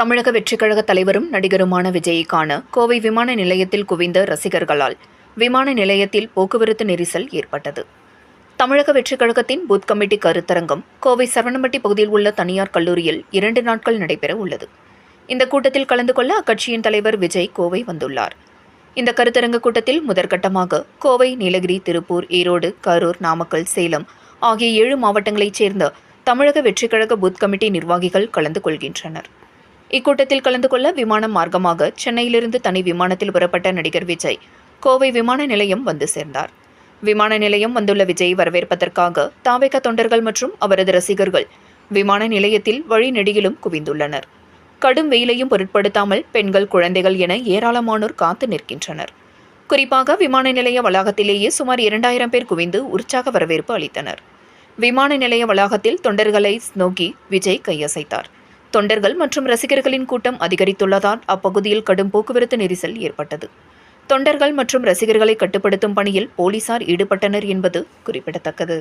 தமிழக வெற்றிக் கழக தலைவரும் நடிகருமான விஜயை காண கோவை விமான நிலையத்தில் குவிந்த ரசிகர்களால் விமான நிலையத்தில் போக்குவரத்து நெரிசல் ஏற்பட்டது. தமிழக வெற்றிக் கழகத்தின் பூத் கமிட்டி கருத்தரங்கம் கோவை சரவணம்பட்டி பகுதியில் உள்ள தனியார் கல்லூரியில் இரண்டு நாட்கள் நடைபெற உள்ளது. இந்த கூட்டத்தில் கலந்து கொள்ள அக்கட்சியின் தலைவர் விஜய் கோவை வந்துள்ளார். இந்த கருத்தரங்க கூட்டத்தில் முதற்கட்டமாக கோவை நீலகிரி திருப்பூர் ஈரோடு கரூர் நாமக்கல் சேலம் ஆகிய ஏழு மாவட்டங்களைச் சேர்ந்த தமிழக வெற்றிக் கழக பூத் கமிட்டி நிர்வாகிகள் கலந்து கொள்கின்றனர். இக்கூட்டத்தில் கலந்து கொள்ள விமானம் மார்க்கமாக சென்னையிலிருந்து தனி விமானத்தில் புறப்பட்ட நடிகர் விஜய் கோவை விமான நிலையம் வந்து சேர்ந்தார். விமான நிலையம் வந்துள்ள விஜய் வரவேற்பதற்காக தாவேக தொண்டர்கள் மற்றும் அவரது ரசிகர்கள் விமான நிலையத்தில் வழிநெடுகிலும் குவிந்துள்ளனர். கடும் வெயிலையும் பொருட்படுத்தாமல் பெண்கள் குழந்தைகள் என ஏராளமானோர் காத்து நிற்கின்றனர். குறிப்பாக விமான நிலைய வளாகத்திலேயே சுமார் இரண்டாயிரம் பேர் குவிந்து உற்சாக வரவேற்பு அளித்தனர். விமான நிலைய வளாகத்தில் தொண்டர்களை நோக்கி விஜய் கையசைத்தார். தொண்டர்கள் மற்றும் ரசிகர்களின் கூட்டம் அதிகரித்துள்ளதால் அப்பகுதியில் கடும் போக்குவரத்து நெரிசல் ஏற்பட்டது. தொண்டர்கள் மற்றும் ரசிகர்களை கட்டுப்படுத்தும் பணியில் போலீசார் ஈடுபட்டனர் என்பது குறிப்பிடத்தக்கது.